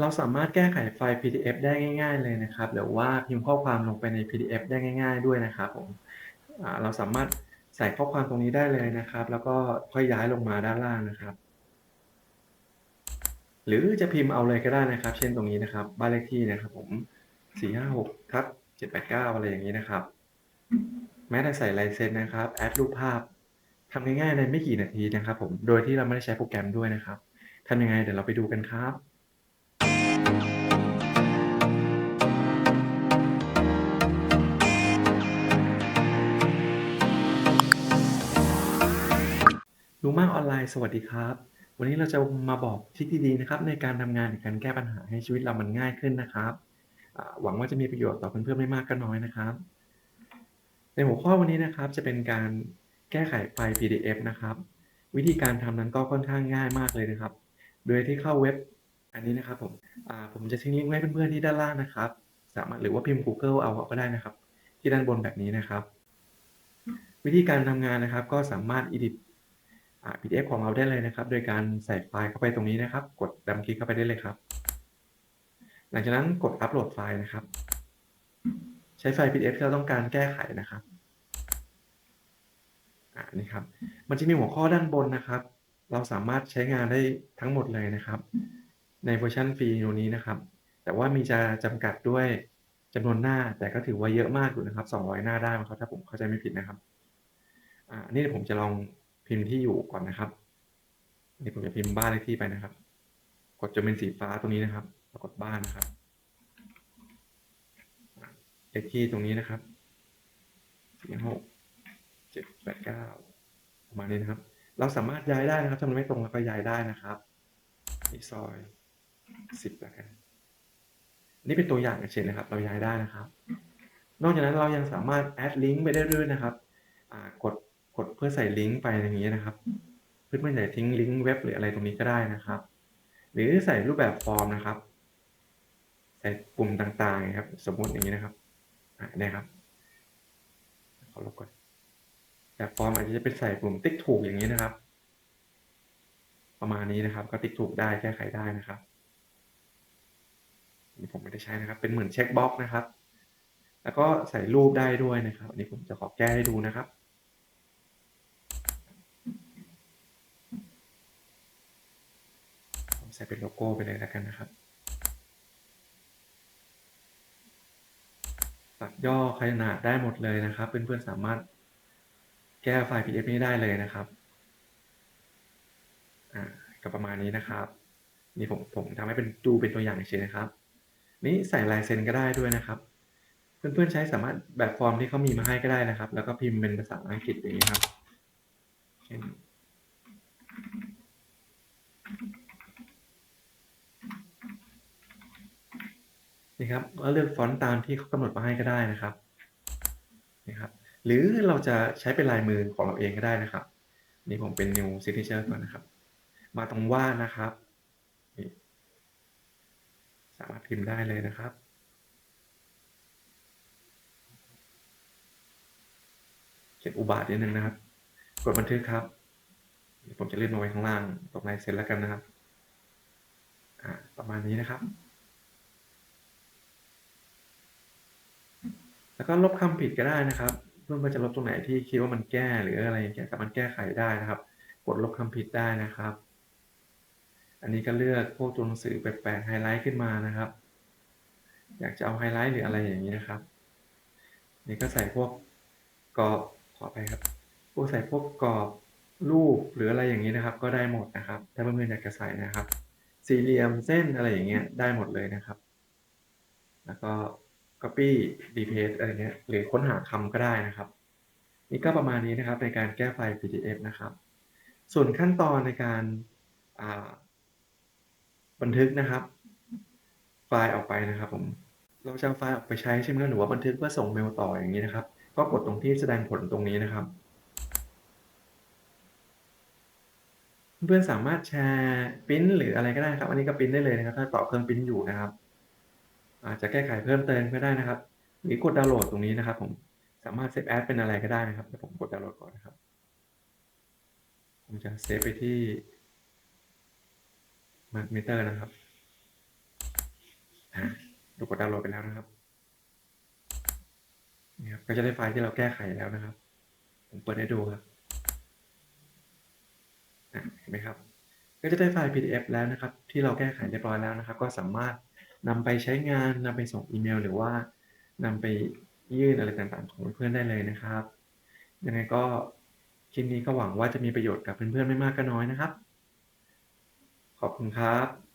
เราสามารถแก้ไขไฟล์ PDF ได้ง่าย ๆ เลยนะครับหรือว่าพิมพ์ข้อความลงไปใน PDF ได้ง่าย ๆ ด้วยนะครับผมเราสามารถใส่ข้อความตรงนี้ได้เลยนะครับ แล้วก็ค่อยย้ายลงมาด้านล่างนะครับ หรือจะพิมพ์เอาเลยก็ได้นะครับ เช่นตรงนี้นะครับ บ้านเลขที่นะครับ ผม456ทับ789อะไรอย่างงี้นะครับ แม้แต่ใส่ลายเซ็นนะครับแอดรูปภาพทำง่ายๆในไม่กี่นาทีนะครับ ผมโดยที่เราไม่ได้ใช้โปรแกรมด้วยนะครับทำยังไงเดี๋ยวเราไปดูกันครับ มากออนไลน์สวัสดีครับ วันนี้เราจะมาบอกทริคดีๆนะครับในการทำงานในการแก้ปัญหาให้ชีวิตเรามันง่ายขึ้นนะครับหวังว่าจะมีประโยชน์ต่อเพื่อนๆไม่มากก็น้อยนะครับ ในหัวข้อวันนี้นะครับจะเป็นการแก้ไขไฟล์ PDF นะครับ วิธีการทำนั้นก็ค่อนข้างง่ายมากเลยนะครับ โดยที่เข้าเว็บอันนี้นะครับผมผมจะทิ้งลิงก์ไว้เพื่อนๆที่ด้านล่างนะครับ สามารถหรือว่าพิมพ์ Google เอาก็ได้นะครับ ที่ด้านบนแบบนี้นะครับ วิธีการทำงานนะครับก็สามารถ edit PDF ของเราได้เลยนะครับ โดยการใส่ไฟล์เข้าไปตรงนี้นะครับ กดดับคลิกเข้าไปได้เลยครับ หลังจากนั้นกดอัปโหลดไฟล์นะครับ ใช้ไฟล์ PDF ที่เราต้องการแก้ไขนะครับอ่านี่ครับ มันจะมีหัวข้อด้านบนนะครับ เราสามารถใช้งานได้ทั้งหมดเลยนะครับ ในเวอร์ชันฟรีตัวนี้นะครับ แต่ว่ามีจะจำกัดด้วยจำนวนหน้า แต่ก็ถือว่าเยอะมากอยู่นะครับ 200 หน้าได้มั้งครับถ้าผมเข้าใจไม่ผิดนะครับอ่านี่ผมจะลอง พิมพ์ที่อยู่ก่อนนะครับนี่ผมจะพิมพ์บ้านเลขที่ไปนะครับ กดจนเป็นสีฟ้าตรงนี้นะครับแล้วกดบ้านนะครับเลขที่ตรงนี้นะครับ46 789ประมาณนี้นะครับ เราสามารถย้ายได้นะครับถ้ามันไม่ตรงเราก็ย้ายได้นะครับนี่ซอย10แล้วกันนี่เป็นตัวอย่างเฉยนะครับ เราย้ายได้นะครับ นอกจากนั้นเรายังสามารถแอดลิงก์ไปได้ด้วยนะครับกด กดเพื่อใส่ลิงก์ไปอย่างงี้นะครับ เพื่อนๆอยากจะทิ้งลิงก์เว็บหรืออะไรตรงนี้ก็ได้นะครับ หรือใส่รูปแบบฟอร์มนะครับ ใส่ปุ่มต่างๆครับ สมมติอย่างงี้นะครับอ่าเนี่ยครับขอลบก่อนแบบฟอร์มอาจจะเป็นใส่ปุ่มติ๊กถูกอย่างงี้นะครับ ประมาณนี้นะครับ ก็ติ๊กถูกได้แก้ไขได้นะครับนี่ผมไม่ได้ใช้นะครับ เป็นเหมือนเช็กบ็อกนะครับ แล้วก็ใส่รูปได้ด้วยนะครับ อันนี้ผมจะขอแก้ให้ดูนะครับ ผมใส่เป็นโลโก้ไปเลยแล้วกันนะครับตัดย่อขนาดได้หมดเลยนะครับ เพื่อนๆสามารถแก้ไฟล์ PDF นี้ได้เลยนะครับอ่าก็ประมาณนี้นะครับ นี่ผมผมทำให้เป็นดูเป็นตัวอย่างเฉยๆนะครับ นี่ใส่ลายเซ็นก็ได้ด้วยนะครับ เพื่อนๆใช้สามารถแบบฟอร์มที่เขามีมาให้ก็ได้นะครับ แล้วก็พิมพ์เป็นภาษาอังกฤษอย่างงี้ครับเช่น นี่ครับก็เลือกฟอนต์ตามที่เขากำหนดมาให้ก็ได้นะครับนี่ครับ หรือเราจะใช้เป็นลายมือของเราเองก็ได้นะครับ นี่ผมเป็น New Signature ก่อนนะครับ มาตรงวาดนะครับนี่สามารถพิมพ์ได้เลยนะครับเขียนอุบาทนิดหนึ่งนะครับ กดบันทึกครับ ผมจะเลื่อนมาไว้ข้างล่างตรงลายเซ็นแล้วกันนะครับ อ่า ประมาณนี้นะครับ แล้วก็ลบคำผิดก็ได้นะครับเพื่อนๆจะลบตรงไหนที่คิดว่ามันแก้หรืออะไรอย่างเงี้ยมารถแก้ไขได้นะครับ กดลบคำผิดได้นะครับ อันนี้ก็เลือกพวกตัวหนังสือแปลกๆไฮไลท์ขึ้นมานะครับ อยากจะเอาไฮไลท์หรืออะไรอย่างงี้นะครับ นี่ก็ใส่พวกกรอบขออภัยครับ พวกใส่พวกกรอบรูปหรืออะไรอย่างงี้นะครับ ก็ได้หมดนะครับ ถ้าเพื่อนๆอยากจะใส่นะครับ สี่เหลี่ยมเส้นอะไรอย่างเงี้ยได้หมดเลยนะครับ แล้วก็ copy paste อะไรเงี้ยหรือค้นหาคำก็ได้นะครับ นี่ก็ประมาณนี้นะครับในการแก้ไฟล์ PDF นะครับ ส่วนขั้นตอนในการาบันทึกนะครับ ไฟล์ออกไปนะครับผมเราจะเอาไฟล์ออกไปใช้ใช่ไหมครับหรือว่าบันทึกเพื่อส่งเมลต่ออย่างงี้นะครับ ก็กดตรงที่แสดงผลตรงนี้นะครับ เพื่อนสามารถแชร์พรินต์หรืออะไรก็ได้ครับ อันนี้ก็พรินต์ได้เลยนะครับ ถ้าต่อเครื่องพรินต์อยู่นะครับ อาจจะแก้ไขเพิ่มเติมก็ได้นะครับ หรือกดดาวน์โหลดตรงนี้นะครับ ผมสามารถเซฟแอสเป็นอะไรก็ได้นะครับเดี๋ยวผมกดดาวน์โหลดก่อนนะครับ ผมจะเซฟไปที่ Mac Meter นะครับกดดาวน์โหลดไปแล้วนะครับนี่ครับก็จะได้ไฟล์ที่เราแก้ไขแล้วนะครับ ผมเปิดให้ดูครับอะเห็นไหมครับ ก็จะได้ไฟล์ PDF แล้วนะครับ ที่เราแก้ไขเรียบร้อยแล้วนะครับ ก็สามารถ นำไปใช้งานนำไปส่งอีเมล หรือว่านำไปยื่นอะไรต่างๆ ของเพื่อนได้เลยนะครับ ยังไงก็คลิปนี้ก็หวังว่าจะมีประโยชน์กับเพื่อนๆไม่มากก็น้อยนะครับ ขอบคุณครับ